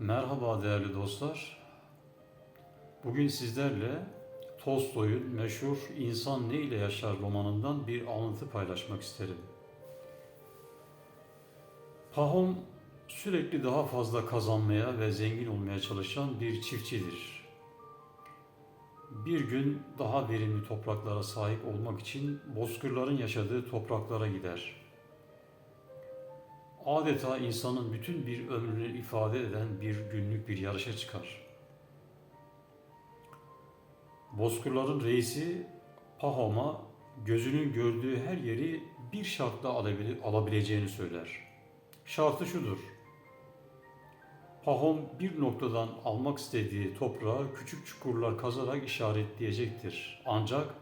Merhaba değerli dostlar. Bugün sizlerle Tolstoy'un meşhur İnsan Ne ile Yaşar romanından bir alıntı paylaşmak isterim. Pahom sürekli daha fazla kazanmaya ve zengin olmaya çalışan bir çiftçidir. Bir gün daha verimli topraklara sahip olmak için bozkırların yaşadığı topraklara gider adeta insanın bütün bir ömrünü ifade eden bir günlük bir yarışa çıkar. Bozkırların reisi Pahom'a gözünün gördüğü her yeri bir şartla alabile- alabileceğini söyler. Şartı şudur. Pahom bir noktadan almak istediği toprağı küçük çukurlar kazarak işaretleyecektir. Ancak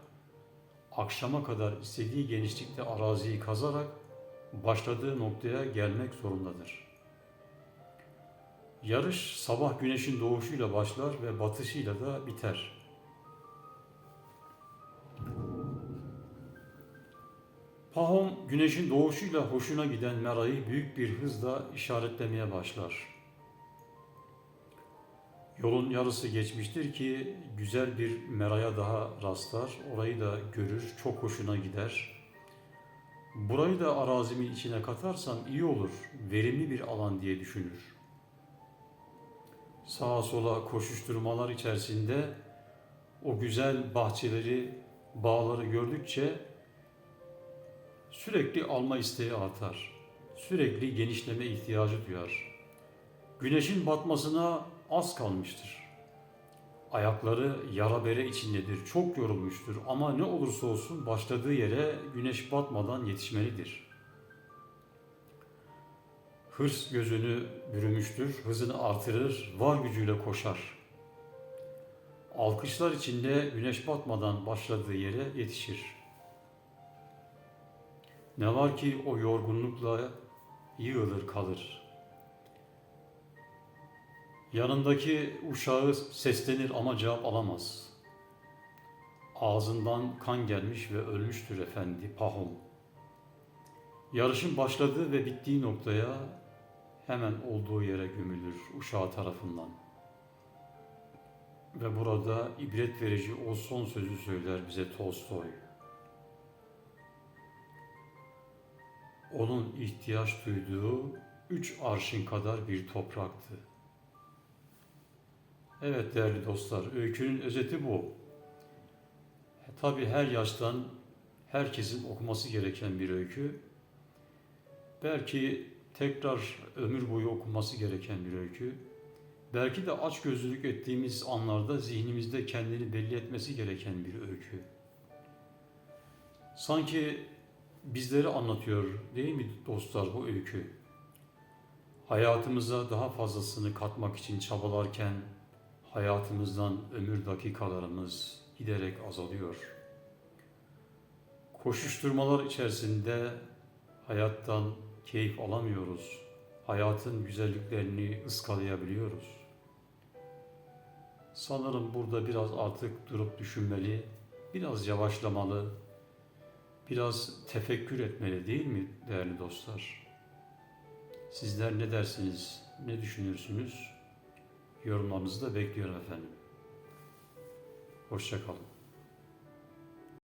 akşama kadar istediği genişlikte araziyi kazarak başladığı noktaya gelmek zorundadır. Yarış sabah güneşin doğuşuyla başlar ve batışıyla da biter. Pahom güneşin doğuşuyla hoşuna giden Mera'yı büyük bir hızla işaretlemeye başlar. Yolun yarısı geçmiştir ki güzel bir Mera'ya daha rastlar, orayı da görür, çok hoşuna gider. Burayı da arazimin içine katarsam iyi olur, verimli bir alan diye düşünür. Sağa sola koşuşturmalar içerisinde o güzel bahçeleri, bağları gördükçe sürekli alma isteği artar. Sürekli genişleme ihtiyacı duyar. Güneşin batmasına az kalmıştır. Ayakları yara bere içindedir, çok yorulmuştur ama ne olursa olsun başladığı yere güneş batmadan yetişmelidir. Hırs gözünü bürümüştür, hızını artırır, var gücüyle koşar. Alkışlar içinde güneş batmadan başladığı yere yetişir. Ne var ki o yorgunlukla yığılır kalır. Yanındaki uşağı seslenir ama cevap alamaz. Ağzından kan gelmiş ve ölmüştür efendi Pahom. Yarışın başladığı ve bittiği noktaya hemen olduğu yere gömülür uşağı tarafından. Ve burada ibret verici o son sözü söyler bize Tolstoy. Onun ihtiyaç duyduğu üç arşın kadar bir topraktı. Evet değerli dostlar, öykünün özeti bu. Tabi her yaştan herkesin okuması gereken bir öykü. Belki tekrar ömür boyu okunması gereken bir öykü. Belki de aç gözlülük ettiğimiz anlarda zihnimizde kendini belli etmesi gereken bir öykü. Sanki bizleri anlatıyor değil mi dostlar bu öykü? Hayatımıza daha fazlasını katmak için çabalarken hayatımızdan ömür dakikalarımız giderek azalıyor. Koşuşturmalar içerisinde hayattan keyif alamıyoruz. Hayatın güzelliklerini ıskalayabiliyoruz. Sanırım burada biraz artık durup düşünmeli, biraz yavaşlamalı, biraz tefekkür etmeli değil mi değerli dostlar? Sizler ne dersiniz, ne düşünürsünüz? Yorumlarınızı da bekliyorum efendim. Hoşçakalın.